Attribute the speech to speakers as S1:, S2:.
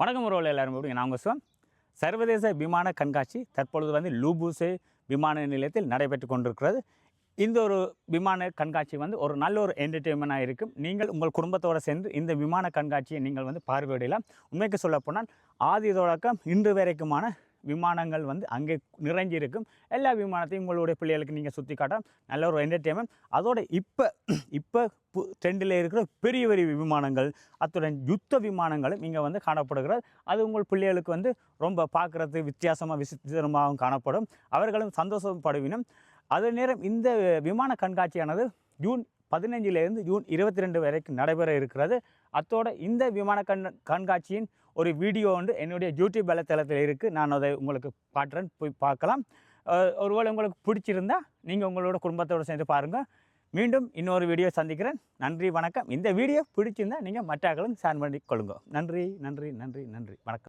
S1: வணக்கம் உறவுகள் எல்லாரும் எப்படி நான் உங்கள் சிவம் சர்வதேச விமான கண்காட்சி தற்பொழுது வந்து லூபூசே விமான நிலையத்தில் நடைபெற்று கொண்டிருக்கிறது. இந்த ஒரு விமான கண்காட்சி வந்து ஒரு நல்ல ஒரு என்டர்டெயின்மெண்ட்டாக இருக்கும். நீங்கள் உங்கள் குடும்பத்தோடு சேர்ந்து இந்த விமான கண்காட்சியை நீங்கள் வந்து பார்வையிடலாம். உண்மைக்கு சொல்லப்போனால் ஆதி தொடக்கம் இன்று வரைக்குமான விமானங்கள் வந்து அங்கே நிறைஞ்சிருக்கும். எல்லா விமானத்தையும் உங்களுடைய பிள்ளைகளுக்கு நீங்கள் சுற்றி காட்டலாம். நல்ல ஒரு என்டர்டெயின்மெண்ட் அதோட இப்போ இப்போ ட்ரெண்டில் இருக்கிற பெரிய பெரிய விமானங்கள் அத்துடன் யுத்த விமானங்களும் இங்கே வந்து காணப்படுகிறது. அது உங்கள் பிள்ளைகளுக்கு வந்து ரொம்ப பார்க்குறது வித்தியாசமாக விசித்திரமாகவும் காணப்படும். அவர்களும் சந்தோஷப்படுவினும். அதே நேரம் இந்த விமான கண்காட்சியானது ஜூன் பதினஞ்சிலிருந்து ஜூன் இருபத்தி ரெண்டு வரைக்கும் நடைபெற இருக்கிறது. அத்தோட இந்த விமான கண் கண்காட்சியின் ஒரு வீடியோ வந்து என்னுடைய யூடியூப் வலைத்தளத்தில் இருக்குது நான் அதை உங்களுக்கு காட்டுறேன் போய் பார்க்கலாம். ஒருவேளை உங்களுக்கு பிடிச்சிருந்தா நீங்கள் உங்களோட குடும்பத்தோடு சேர்ந்து பாருங்கள் மீண்டும் இன்னொரு வீடியோ சந்திக்கிறேன். நன்றி வணக்கம். இந்த வீடியோ பிடிச்சிருந்தா நீங்கள் மற்றாக்களும் ஷேர் பண்ணி கொள்ளுங்க நன்றி நன்றி நன்றி நன்றி. வணக்கம்.